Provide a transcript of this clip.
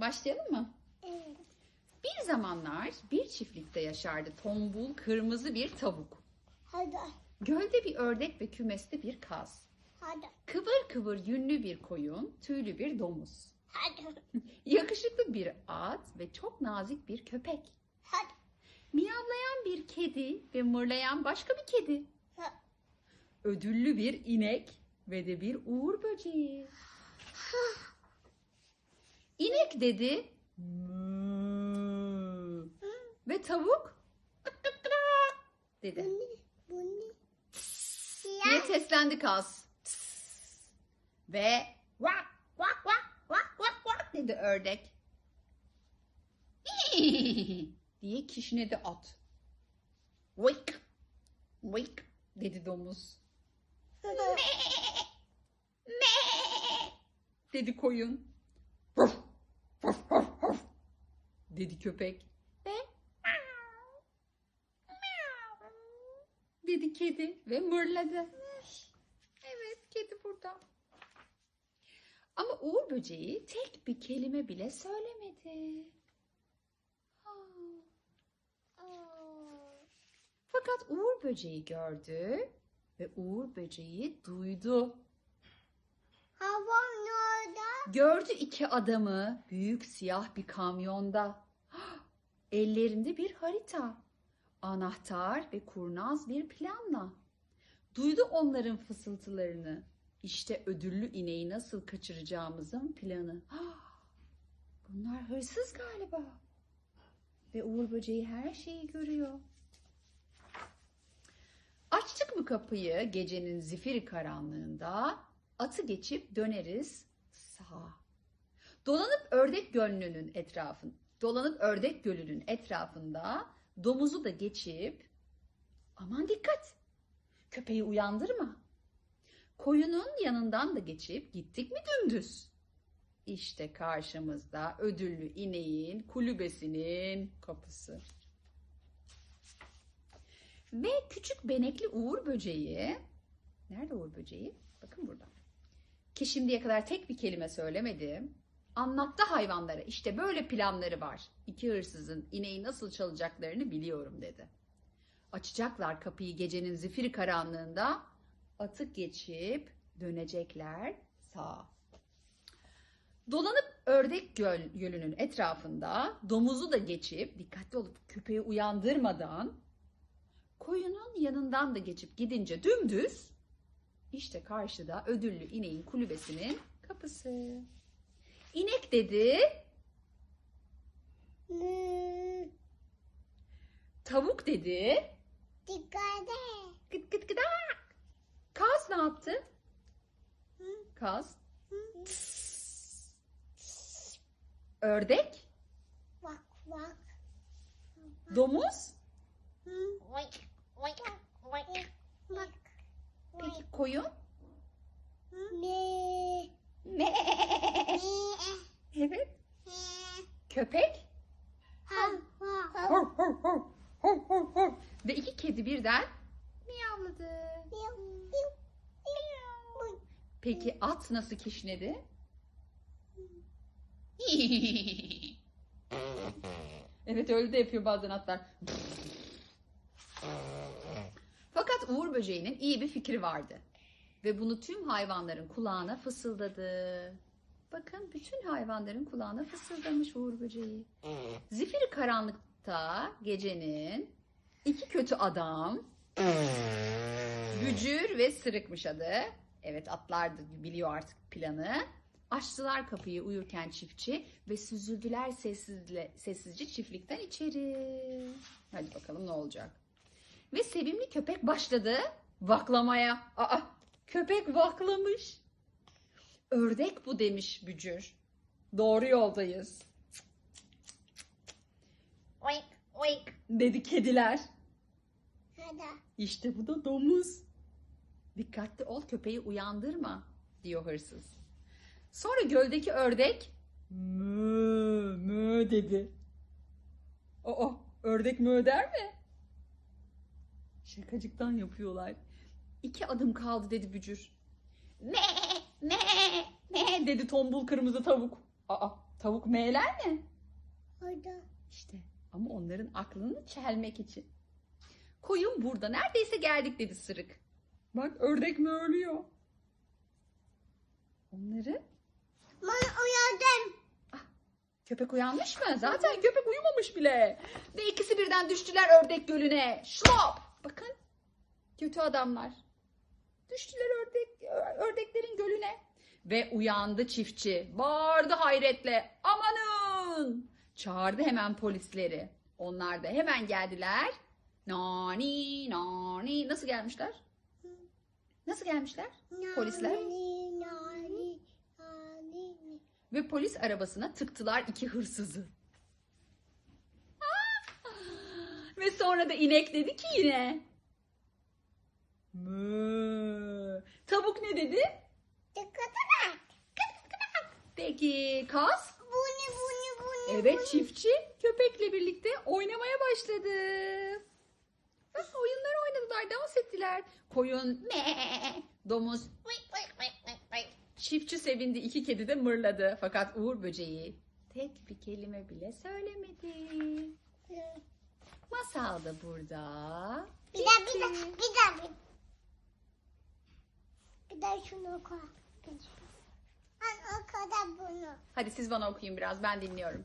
başlayalım mı? Evet. Bir zamanlar bir çiftlikte yaşardı tombul kırmızı bir tavuk. Hadi. Gölde bir ördek ve kümeste bir kaz. Hadi. Kıvır kıvır yünlü bir koyun, tüylü bir domuz. Hadi. Yakışıklı bir at ve çok nazik bir köpek. Hadi. Miyavlayan bir kedi ve mırlayan başka bir kedi. Hadi. Ödüllü bir inek ve de bir uğur böceği. İnek dedi. "Mmm." Ve tavuk dedi. ne? Bu ne? diye seslendi kaz. Ve vak vak vak vak vak vak dedi ördek. diye kişnedi at. Vık vık dedi domuz. dedi koyun. Vuf, vuf, vuf, vuf, dedi köpek. Ve dedi kedi ve mırladı. Evet kedi burada. Ama Uğur böceği tek bir kelime bile söylemedi. Fakat Uğur böceği gördü ve Uğur böceği duydu. Gördü iki adamı büyük siyah bir kamyonda. Ellerinde bir harita, anahtar ve kurnaz bir planla. Duydu onların fısıltılarını. İşte ödüllü ineği nasıl kaçıracağımızın planı. Bunlar hırsız galiba. Ve Uğur böceği her şeyi görüyor. Açtık mı kapıyı gecenin zifiri karanlığında atı geçip döneriz sağa. Dolanıp ördek gölünün etrafın, dolanıp ördek gölünün etrafında domuzu da geçip aman dikkat köpeği uyandırma. Koyunun yanından da geçip gittik mi dümdüz. İşte karşımızda ödüllü ineğin kulübesinin kapısı. Ve küçük benekli uğur böceği. Nerede uğur böceği? Bakın burada. Ki şimdiye kadar tek bir kelime söylemedim. Anlattı hayvanlara. İşte böyle planları var. İki hırsızın ineği nasıl çalacaklarını biliyorum dedi. Açacaklar kapıyı gecenin zifiri karanlığında. Atı geçip dönecekler sağa. Dolanıp ördek göl, gölünün etrafında domuzu da geçip dikkatli olup köpeği uyandırmadan koyunun yanından da geçip gidince dümdüz işte karşıda ödüllü ineğin kulübesinin kapısı. İnek dedi, Hmm, tavuk dedi, Dikkat gıt gıt gıdak. Kaz ne yaptı? Hı? Kaz. Hı? Ördek, Bak bak. domuz, Hı? Bak. Peki koyun? Ne? Ne? Evet. Köpek. Ha ha. Hor, hor, hor, hor, hor, hor. Ve iki kedi birden miyavladı. Peki at nasıl kişnedi? evet öyle de yapıyor bazen atlar. Fakat Uğur böceğinin iyi bir fikri vardı. Ve bunu tüm hayvanların kulağına fısıldadı. Bakın bütün hayvanların kulağına fısıldamış Uğur böceği. Zifiri karanlıkta gecenin iki kötü adam Bücür ve Sırıkmış adı. Evet atlar da biliyor artık planı. Açtılar kapıyı uyurken çiftçi ve süzüldüler sessizle, sessizce çiftlikten içeri. Hadi bakalım ne olacak. Ve sevimli köpek başladı vaklamaya. Aa, köpek vaklamış. Ördek bu demiş Bücür. Doğru yoldayız Oink oink. dedi kediler. Hadi. İşte bu da domuz. Dikkatli ol köpeği uyandırma diyor hırsız. Sonra göldeki ördek mö mö dedi. Aa ördek mö der mi? Şakacıktan yapıyorlar. İki adım kaldı dedi bücür. Ne ne ne dedi tombul kırmızı tavuk. Aa Tavuk meğler mi? Hadi. İşte ama onların aklını çelmek için. Koyun burada. Neredeyse geldik dedi sırık. Bak ördek mi ölüyor? Onları Ben uyandım. köpek uyanmış mı? Zaten köpek uyumamış bile. Ve ikisi birden düştüler ördek gölüne. Şlop! Bakın kötü adamlar. Düştüler ördek ördeklerin gölüne. Ve uyandı çiftçi. Bağırdı hayretle. Amanın! Çağırdı hemen polisleri. Onlar da hemen geldiler. Nani nani. Nasıl gelmişler? Nasıl gelmişler? Polisler? Nani, nani, nani. Ve polis arabasına tıktılar iki hırsızı. Ah! Ve sonra da inek dedi ki yine. Mö. Tavuk ne dedi? Tıkıtırak. Peki kas? Bunu, bunu, bunu. Evet çiftçi köpekle birlikte oynamaya başladı. Ah, oyunlar oynadılar, dans ettiler. Koyun me, domuz. Çiftçi sevindi, iki kedi de mırladı. Fakat Uğur böceği tek bir kelime bile söylemedi. Masal da burada. Bir daha, bir daha, bir daha. Bir, bir daha şunu koy. Al o kadar bunu. Hadi siz bana okuyun biraz, ben dinliyorum.